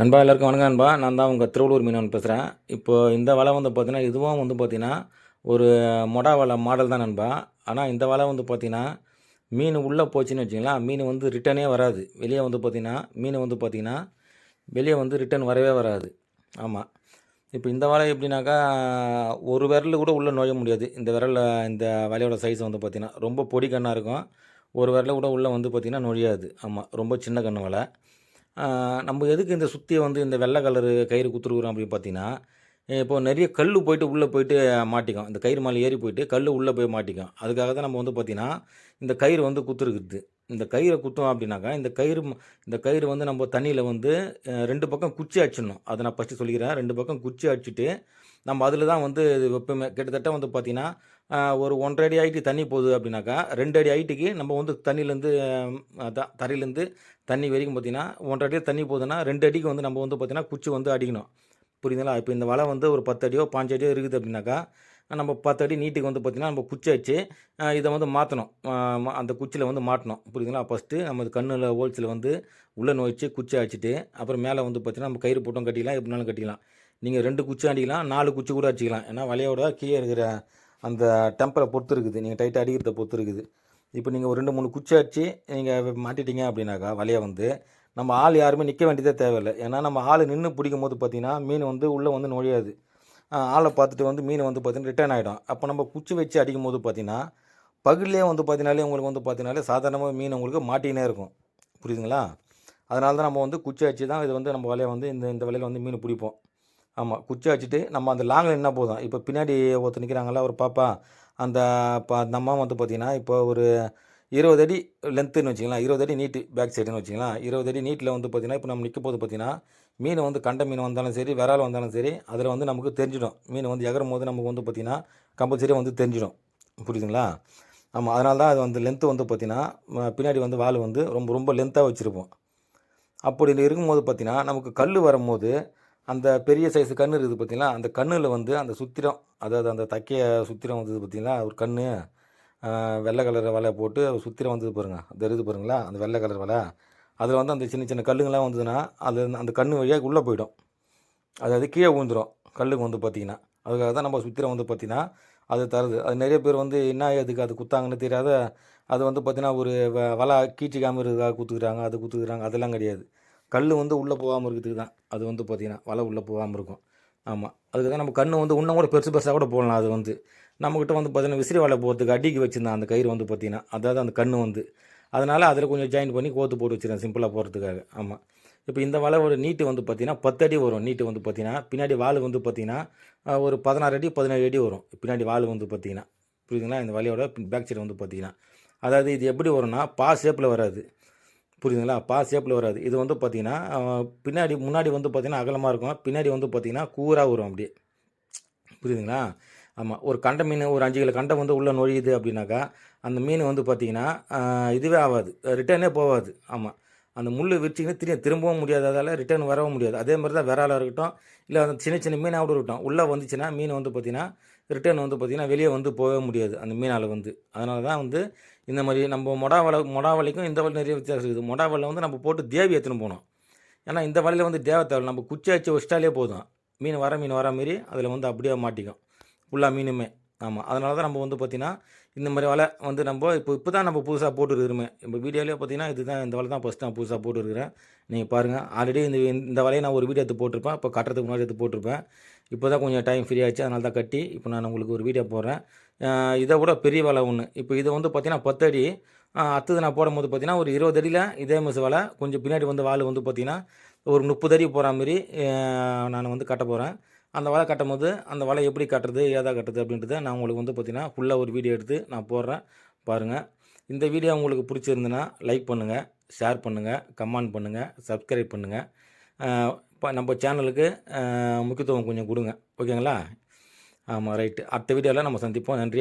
நண்பா எல்லாருக்கும் வணக்கம் நண்பா. நான் தான் உங்கள் திருவள்ளூர் மீனவன் பேசுகிறேன் இப்போ இந்த வலை வந்து பார்த்திங்கன்னா இதுவும் வந்து பார்த்தீங்கன்னா ஒரு மொடா வலை மாடல் தான் நண்பா. ஆனால் இந்த வலை வந்து பார்த்தீங்கன்னா மீன் உள்ளே போச்சுன்னு வச்சிங்களேன் மீன் வந்து ரிட்டனே வராது. வெளியே வந்து பார்த்திங்கன்னா மீன் வந்து பார்த்திங்கன்னா வெளியே வந்து ரிட்டன் வரவே வராது. ஆமாம் இப்போ இந்த வலை எப்படின்னாக்கா ஒரு விரல் கூட உள்ளே நுழைய முடியாது. இந்த விரலில் இந்த வலையோட சைஸ் வந்து பார்த்தீங்கன்னா ரொம்ப பொடி கண்ணாக இருக்கும். ஒரு விரல கூட உள்ளே வந்து பார்த்திங்கன்னா நுழையாது. ஆமாம் ரொம்ப சின்ன கண்ணு வலை. நம்ம எதுக்கு இந்த சுற்றியை வந்து இந்த வெள்ளை கலரு கயிறு குத்துருக்குறோம் அப்படின்னு பார்த்தீங்கன்னா இப்போ நிறைய கல் போயிட்டு உள்ளே போயிட்டு மாட்டிக்கும். இந்த கயிறு மேலே ஏறி போயிட்டு கல் உள்ளே போய் மாட்டிக்கும். அதுக்காக தான் நம்ம வந்து பார்த்திங்கன்னா இந்த கயிறு வந்து குத்துருக்குது. இந்த கயிறை குத்தோம் அப்படின்னாக்கா இந்த கயிறு இந்த கயிறு வந்து நம்ம தண்ணியில் வந்து ரெண்டு பக்கம் குச்சி அடிச்சிடணும். அதை நான் ஃபஸ்ட்டு சொல்லிக்கிறேன். ரெண்டு பக்கம் குச்சி அடிச்சுட்டு நம்ம அதில் தான் வந்து இது கிட்டத்தட்ட வந்து பார்த்தீங்கன்னா ஒரு ஒன்றரை அடி ஹைட்டு தண்ணி போகுது அப்படின்னாக்கா ரெண்டு அடி ஹைட்டுக்கு நம்ம வந்து தண்ணியிலேருந்து அதான் தரையிலேருந்து தண்ணி வரைக்கும் பார்த்தீங்கன்னா ஒன்றரை அடி தண்ணி போகுதுன்னா ரெண்டு அடிக்கு வந்து நம்ம வந்து பார்த்தீங்கன்னா குச்சி வந்து அடிக்கணும். புரியுதுங்களா? இப்போ இந்த வலை வந்து ஒரு பத்து அடியோ பாஞ்சு அடியோ இருக்குது அப்படின்னாக்கா நம்ம பத்து அடி நீட்டுக்கு வந்து பார்த்திங்கன்னா நம்ம குச்சி வச்சு இதை வந்து மாற்றணும். அந்த குச்சியில் வந்து மாட்டணும். புரியுதுங்களா? ஃபஸ்ட்டு நம்ம கண்ணில் ஹோல்ஸில் வந்து உள்ளே நோய்ச்சி குச்சி அடிச்சிட்டு அப்புறம் மேலே வந்து பார்த்திங்கன்னா நம்ம கயிறு போட்டும் கட்டிக்கலாம் எப்படினாலும் கட்டிக்கலாம். நீங்கள் ரெண்டு குச்சி அடிக்கலாம் நாலு குச்சி கூட அடிச்சிக்கலாம். ஏன்னா வலையோட கீழே இருக்கிற அந்த டெம்பரை பொறுத்து இருக்குது நீங்கள் டைட்டாக அடிக்கிறத பொறுத்து இருக்குது இப்போ நீங்கள் ஒரு ரெண்டு மூணு குச்சி அடிச்சு நீங்கள் மாட்டிட்டீங்க அப்படின்னாக்கா வலையை வந்து நம்ம ஆள் யாருமே நிற்க வேண்டியதே தேவையில்லை. ஏன்னா நம்ம ஆள் நின்று பிடிக்கும் போது பார்த்தீங்கன்னா மீன் வந்து உள்ளே வந்து நுழையாது. ஆளை பார்த்துட்டு வந்து மீன் வந்து பார்த்தீங்கன்னா ரிட்டர்ன் ஆகிடும் அப்போ நம்ம குச்சி வச்சு அடிக்கும் போது பார்த்தீங்கன்னா பகல்லே வந்து பார்த்தினாலே உங்களுக்கு வந்து பார்த்தீங்கனாலே சாதாரணமாக மீன் உங்களுக்கு மாட்டினே இருக்கும். புரியுதுங்களா? அதனால தான் நம்ம வந்து குச்சி அடித்து தான் இது வந்து நம்ம வலையை வந்து இந்த இந்த வலையில் வந்து மீன் பிடிப்போம். ஆமாம் குச்சி வச்சுட்டு நம்ம அந்த லாங்கில் என்ன போதும். இப்போ பின்னாடி ஒருத்தர் நிற்கிறாங்களா ஒரு பாப்பா அந்த இப்போ அந்த அம்மா வந்து பார்த்தீங்கன்னா இப்போ ஒரு இருபது அடி லென்த்துன்னு வச்சிங்களேன் இருபது அடி நீட்டு பேக் சைடுன்னு வச்சிங்களேன் இருபது அடி நீட்டில் வந்து பார்த்தீங்கன்னா இப்போ நம்ம நிற்க போது பார்த்திங்கன்னா மீன் வந்து கண்ட மீன் வந்தாலும் சரி விரால் வந்தாலும் சரி அதில் வந்து நமக்கு தெரிஞ்சிடும். மீன் வந்து எகரும் போது நமக்கு வந்து பார்த்தீங்கன்னா கம்பல்சரி வந்து தெரிஞ்சிடும். புரியுதுங்களா? ஆமாம் அதனால தான் அது வந்து லென்த்து வந்து பார்த்திங்கன்னா பின்னாடி வந்து வால் வந்து ரொம்ப ரொம்ப லென்த்தாக வச்சுருப்போம். அப்படி இருக்கும்போது பார்த்திங்கன்னா நமக்கு கல் வரும்போது அந்த பெரிய சைஸ் கன்று இருக்குது பார்த்தீங்களா? அந்த கண்ணில் வந்து அந்த சுத்திரம் அதாவது அந்த தக்கைய சுத்திரம் வந்தது பார்த்திங்கன்னா ஒரு கன்று வெள்ளை கலர் வலை போட்டு ஒரு சுத்திரம் வந்தது பாருங்க. அது இருக்குது பாருங்களா? அந்த வெள்ளை கலர் வலை. அதில் வந்து அந்த சின்ன சின்ன கல்லுங்கள்லாம் வந்ததுன்னா அது அந்த கண் வழியாக உள்ளே போயிடும். அதாவது கீழே விழுந்துரும் கல்லுக்கு வந்து பார்த்தீங்கன்னா. அதுக்காக தான் நம்ம சுத்திரம் வந்து பார்த்தீங்கன்னா அது தருது. அது நிறைய பேர் வந்து என்ன எதுக்கு அது குத்தாங்கன்னு தெரியாத அது வந்து பார்த்திங்கன்னா ஒரு வ- வலை கீச்சிக்காமல் இருக்கிறதுக்காக குத்துக்கிறாங்க அது குத்துக்கிறாங்க அதெல்லாம் கிடையாது. கல் வந்து உள்ளே போகாமல் இருக்கிறதுக்கு தான். அது வந்து பார்த்தீங்கன்னா வலை உள்ளே போகாமல் இருக்கும். ஆமாம் அதுக்கு தான் நம்ம கண் வந்து இன்னும் கூட பெருசு பெருசாக கூட போடலாம். அது வந்து நம்மக்கிட்ட வந்து பார்த்தீங்கன்னா விசிறி வலை போகிறதுக்கு அடிக்கு வச்சுருந்தேன். அந்த கயிறு வந்து பார்த்தீங்கன்னா அதாவது அந்த கண் வந்து. அதனால் அதில் கொஞ்சம் ஜாயின் பண்ணி கோத்து போட்டு வச்சுருந்தேன் சிம்பிளாக போகிறதுக்காக ஆமாம் இப்போ இந்த வலையோட நீட்டு வந்து பார்த்திங்கன்னா பத்து அடி வரும். நீட்டு வந்து பார்த்தீங்கன்னா பின்னாடி வால் வந்து பார்த்திங்கன்னா ஒரு பதினாறு அடி பதினேழு அடி வரும். பின்னாடி வால் வந்து பார்த்தீங்கன்னா புரியுதுங்களா? இந்த வலையோட பேக் சைடு வந்து பார்த்தீங்கன்னா அதாவது இது எப்படி வரும்னா பா ஷேப்பில் வராது. புரியுதுங்களா? பா ஷேப்பில் வராது. இது வந்து பார்த்திங்கன்னா பின்னாடி முன்னாடி வந்து பார்த்திங்கன்னா அகலமாக இருக்கும். பின்னாடி வந்து பார்த்திங்கன்னா கூராக வரும் அப்படியே. புரியுதுங்களா? ஆமாம் ஒரு கண்ட மீன் ஒரு அஞ்சு கிலோ கண்டை வந்து உள்ளே நுழையுது அப்படின்னாக்கா அந்த மீன் வந்து பார்த்திங்கன்னா இதுவே ஆகாது ரிட்டர்னே போகாது ஆமாம் அந்த முள் விரிச்சிங்கன்னா திரும்ப திரும்பவும் முடியாததால் ரிட்டர்ன் வரவும் முடியாது. அதே மாதிரி தான் விராலாக இருக்கட்டும் இல்லை அந்த சின்ன சின்ன மீனாக கூட இருக்கட்டும். உள்ளே வந்துச்சுன்னா மீன் வந்து பார்த்திங்கன்னா ரிட்டர்ன் வந்து பார்த்திங்கன்னா வெளியே வந்து போகவே முடியாது. அந்த மீனால் வந்து. அதனால தான் வந்து இந்த மாதிரி நம்ம மொடா வலை மொடா வலைக்கும் இந்த வலை நிறைய வித்தியாசம் இருக்குது. மொடா வலை வந்து நம்ம போட்டு தேவி எடுத்துன்னு போனோம். ஏன்னா இந்த வலையில் வந்து தேவை தேவை நம்ம குச்சி வச்சு வச்சிட்டாலே போதும். மீன் வர மீன் வர மாரி அதில் வந்து அப்படியே மாட்டிக்கும். ஃபுல்லாக மீனுமே. ஆமாம் அதனால தான் நம்ம வந்து பார்த்திங்கன்னா இந்த மாதிரி வலை வந்து நம்ம இப்போ இப்போ தான் நம்ம புதுசாக போட்டுருக்கிறோமே. இப்போ வீடியோலேயே பார்த்தீங்கன்னா இதுதான் இந்த வலை தான் ஃபஸ்ட் நான் புதுசாக போட்டுருக்கிறேன். நீங்கள் பாருங்கள் ஆல்ரெடி இந்த இந்த வலையை நான் ஒரு வீடியோ எடுத்து போட்டிருப்பேன். இப்போ கட்டுறதுக்கு முன்னாடி எடுத்து போட்டிருப்பேன். இப்போ தான் கொஞ்சம் டைம் ஃப்ரீ ஆச்சு அதனால தான் கட்டி இப்போ நான் உங்களுக்கு ஒரு வீடியோ போடுறேன். இதை விட பெரிய வலை ஒன்று இப்போ இது வந்து பார்த்தீங்கன்னா பத்து அடி அடுத்தது நான் போடும்போது பார்த்தீங்கன்னா ஒரு இருபது அடியில் இதே மிஸ் வலை. கொஞ்சம் பின்னாடி வந்து வால் வந்து பார்த்திங்கன்னா ஒரு முப்பது அடி போகிற மாதிரி நான் வந்து கட்ட போகிறேன் அந்த வலை கட்டும் போது அந்த வலை எப்படி கட்டுறது ஏதா கட்டுறது அப்படின்றத நான் உங்களுக்கு வந்து பார்த்தீங்கன்னா ஃபுல்லாக ஒரு வீடியோ எடுத்து நான் போடுறேன். பாருங்கள் இந்த வீடியோ உங்களுக்கு பிடிச்சிருந்துன்னா லைக் பண்ணுங்கள் ஷேர் பண்ணுங்கள் கமெண்ட் பண்ணுங்கள் சப்ஸ்கிரைப் பண்ணுங்கள் இப்போ நம்ம சேனலுக்கு முக்கியத்துவம் கொஞ்சம் கொடுங்க. ஓகேங்களா ஆமாம் ரைட்டு அடுத்த வீடியோவில் நம்ம சந்திப்போம். நன்றி.